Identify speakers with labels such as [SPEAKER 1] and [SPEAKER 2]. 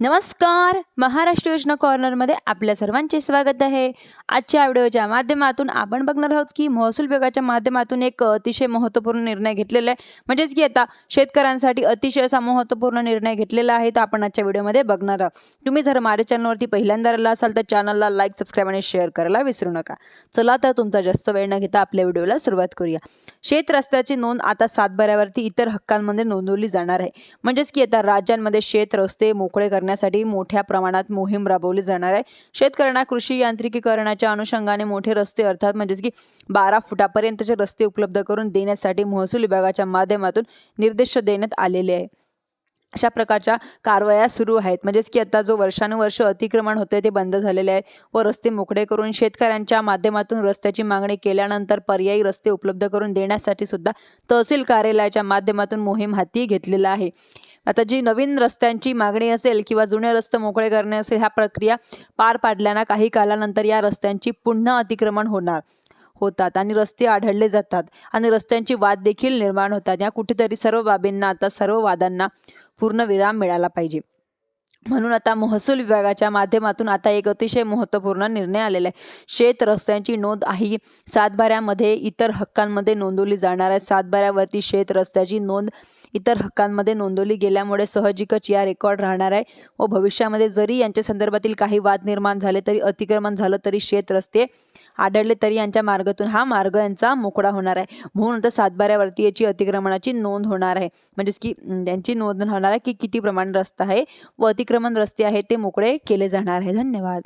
[SPEAKER 1] नमस्कार. महाराष्ट्र योजना कॉर्नरमध्ये आपल्या सर्वांचे स्वागत आहे. आजच्या व्हिडिओच्या माध्यमातून आपण बघणार आहोत की महसूल विभागाच्या माध्यमातून एक अतिशय महत्त्वपूर्ण निर्णय घेतलेला आहे. म्हणजेच की आता शेतकऱ्यांसाठी अतिशय असा महत्त्वपूर्ण निर्णय घेतलेला आहे तर आपण आजच्या व्हिडिओमध्ये बघणार आहोत. तुम्ही जर माझ्या चॅनलवरती पहिल्यांदा आला असाल तर चॅनलला लाईक सबस्क्राईब आणि शेअर करायला विसरू नका. चला तर तुमचा जास्त वेळ न घेता आपल्या व्हिडिओला सुरुवात करूया. शेत रस्त्याची नोंद आता सातबाऱ्यावरती इतर हक्कांमध्ये नोंदवली जाणार आहे. म्हणजेच की आता राज्यांमध्ये शेत रस्ते मोकळे करण्यासाठी मोठ्या प्रमाणात मोहीम राबवली जाणार आहे. शेतकऱ्यांना कृषी यांत्रिकीकरणाच्या अनुषंगाने मोठे रस्ते अर्थात म्हणजेच की बारा फुटापर्यंतचे रस्ते उपलब्ध करून देण्यासाठी महसूल विभागाच्या माध्यमातून निर्देश देण्यात आलेले आहे. अशा प्रकारच्या कारवाया सुरू आहेत. म्हणजेच की आता जो वर्षानुवर्ष अतिक्रमण होते ते बंद झालेले आहे व रस्ते मोकळे करून शेतकऱ्यांच्या माध्यमातून रस्त्याची मागणी केल्यानंतर पर्यायी रस्ते उपलब्ध करून देण्यासाठी सुद्धा तहसील कार्यालयाच्या माध्यमातून मोहीम हाती घेतलेला आहे. आता जी नवीन रस्त्यांची मागणी असेल किंवा जुने रस्ते मोकळे करणे असेल ह्या प्रक्रिया पार पाडल्यानं काही कालानंतर या रस्त्यांची पुन्हा अतिक्रमण होणार होतात आणि रस्ते आढळले जातात आणि रस्त्यांची वाद देखील निर्माण होतात. या कुठेतरी सर्व बाबींना आता सर्व वादांना पूर्ण विराम मिळाला पाहिजे. म्हणून आता महसूल विभागाच्या माध्यमातून आता एक अतिशय महत्त्वपूर्ण निर्णय आलेला आहे. शेत रस्त्यांची नोंद ही सातबाऱ्यामध्ये इतर हक्कांमध्ये नोंदवली जाणार आहे. सातबाऱ्यावरती शेत रस्त्याची नोंद इतर हक्कांमध्ये नोंदवली गेल्यामुळे सहजिकच या रेकॉर्ड राहणार आहे व भविष्यामध्ये जरी यांच्या संदर्भातील काही वाद निर्माण झाले तरी अतिक्रमण झालं तरी शेत रस्ते आढळले तरी यांच्या मार्गातून हा मार्ग यांचा मोकळा होणार आहे. म्हणून आता सातबाऱ्यावरती याची अतिक्रमणाची नोंद होणार आहे. म्हणजेच की त्यांची नोंद होणार आहे की किती प्रमाण रस्ता आहे व अतिक्रमण रस्ते आहेत ते मोकळे केले जाणार आहे. धन्यवाद.